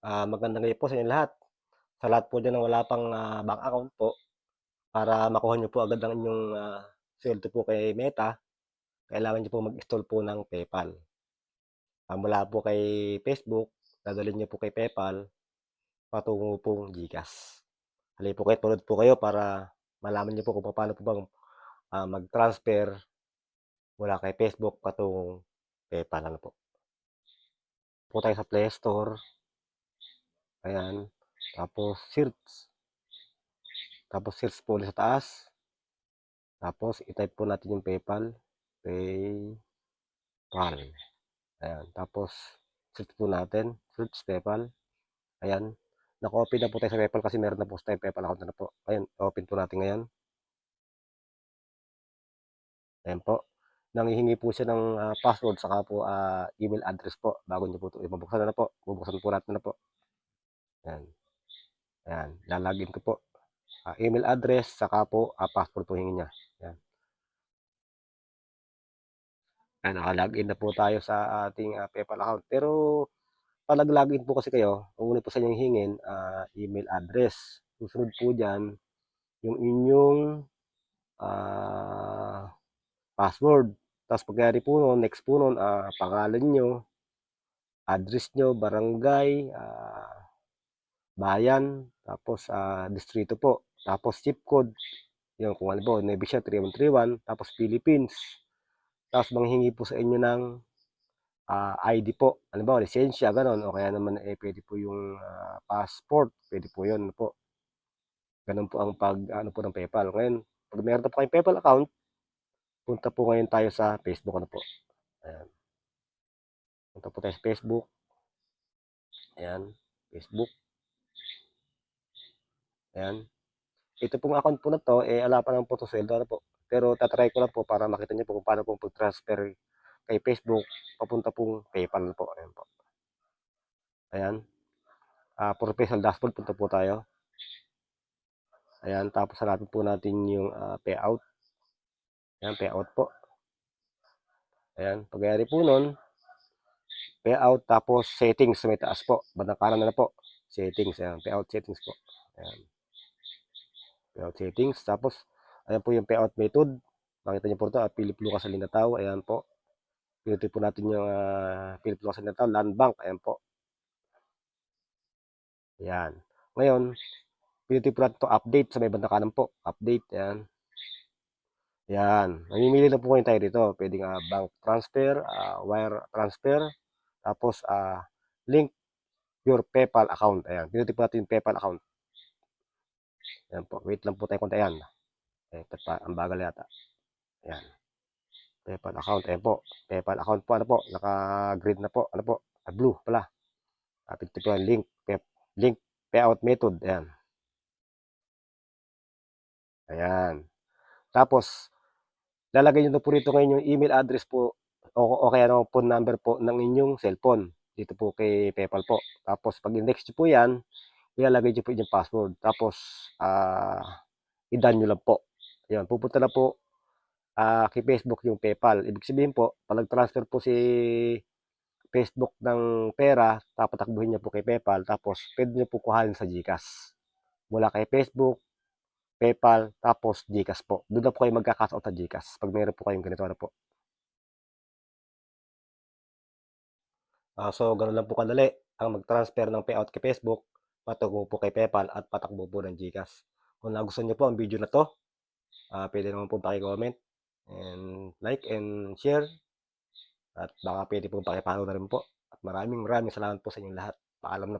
Ah, magandang gabi po sa inyong lahat. Sa lahat po diyan ng wala pang, ah, bank account po, para makuha niyo po agad ang inyong, ah, sweldo po kay Meta, kailangan niyo po mag-install po ng PayPal. Ah, mula po kay Facebook, dadalhin niyo po kay PayPal, patungo pong GCash. Halina po kayo't manood po kayo para malaman niyo po kung papaano po bang, ah, mag-transfer mula kay Facebook patungong PayPal, ano po. Tayo sa Play Store. Ayan, tapos search. Tapos search po ulit sa taas. Tapos i-type po natin yung PayPal, PayPal. Ayan, tapos search po natin, search PayPal. Ayan, naka-open na po tayo sa PayPal kasi meron na po tayong PayPal account na po. Ayan, open po natin ngayon. Ayan po. Nanghihingi po siya ng, ah, password saka po, ah, email address po bago niyo po ito ibubuksan na po. Bubuksan po natin na po. Ayan. Ayan, lalagin ko po. Ah, email address saka po, ah, password po hingin niya. Ayan. Ayan, naka-login na po tayo sa ating, ah, PayPal account. Pero, pag nag-login po kasi kayo, ang po sa inyong hingin, ah, email address. Susunod po diyan, yung inyong, ah, password. Tapos pagkayari po nun, next po nun, ah, pangalan niyo, address niyo, barangay, ah, bayan, tapos, ah, distrito po, tapos zip code. Yun, kung halimbawa Nueva Ecija 3131, tapos Philippines. Tapos manghihingi po sa inyo ng, ah, ID po. Halimbawa lisensya, gano'n o kaya naman, eh, puwede po yung, ah, passport, puwede po yun, ano po. Gano'n po ang pag-aano po ng PayPal. Ngayon, 'pag meron na po kayong PayPal account, punta po ngayon tayo sa Facebook, ano po. Ayan. Punta po tayo sa Facebook. Ayan, Facebook. Ayan. Ito pong account po na 'to, eh, wala pa naman po 'tong sweldo, po. Pero ta-try ko lang po para makita niyo po kung paano po mag-transfer kay Facebook papunta pong PayPal na po, ayan po. Ayan. Ah, professional dashboard, punta po tayo. Ayan, tapos hanapin po natin yung, ah, payout. Ayan, payout po. Ayan, pagkayari po nun, payout tapos settings may taas po, bandang kanan na po, settings, ayan, payout settings po. Ayan. Payout settings, tapos ayan po yung payout method. Makita niyo po ito, ah, Philip Lucas Alinatao, ayan po. Pinutin po natin yung, ah, Philip Lucas Alinatao, Land Bank, ayan po. Ayan. Ngayon, pinutin po natin 'to update sa may bandang kanan po, update, ayan. Ayan, mamimili lang po kayo tayo dito, puwedeng, ah, bank transfer, ah, wire transfer, tapos, ah, link your PayPal account, ayan. Pinutin po natin yung PayPal account. Ayan po, wait lang po tayo konti, ayan. Ba't pa ang bagal yata. Ayan. PayPal account, ayan po. PayPal account po, ano po, naka-green na po, ano po, ah, blue pala. Ah, pinutin po yung link, pay link payout method, ayan. Ayan. Tapos, lalagay niyo na po rito ngayon yung email address po o o kaya naman phone number po ng inyong cellphone, dito po kay PayPal po. Tapos 'pag i-next niyo po 'yan, ilalagay niyo po yung password. Tapos, ah, i-done niyo lang po. Ayun, pupunta na po, ah, kay Facebook yung PayPal. Ibig sabihin po, 'pag nag-transfer po si Facebook ng pera, tapatakbuhin niya po kay PayPal, tapos puwede niyo po kuhanin sa GCash. Mula kay Facebook, PayPal, tapos GCash po. Do'n na po kayo magka-cash out sa GCash 'pag meron po kayong ganito, ano po. Ah, so gano'n lang po kadali ang mag-transfer ng payout kay Facebook, patungo po kay PayPal at patakbo po ng GCash. Kung nagustuhan niyo po ang video na 'to, ah, puwede naman pong paki-comment and like and share. At baka puwede pong paki-follow na rin po. At maraming maraming salamat po sa inyong lahat. Paalam na po.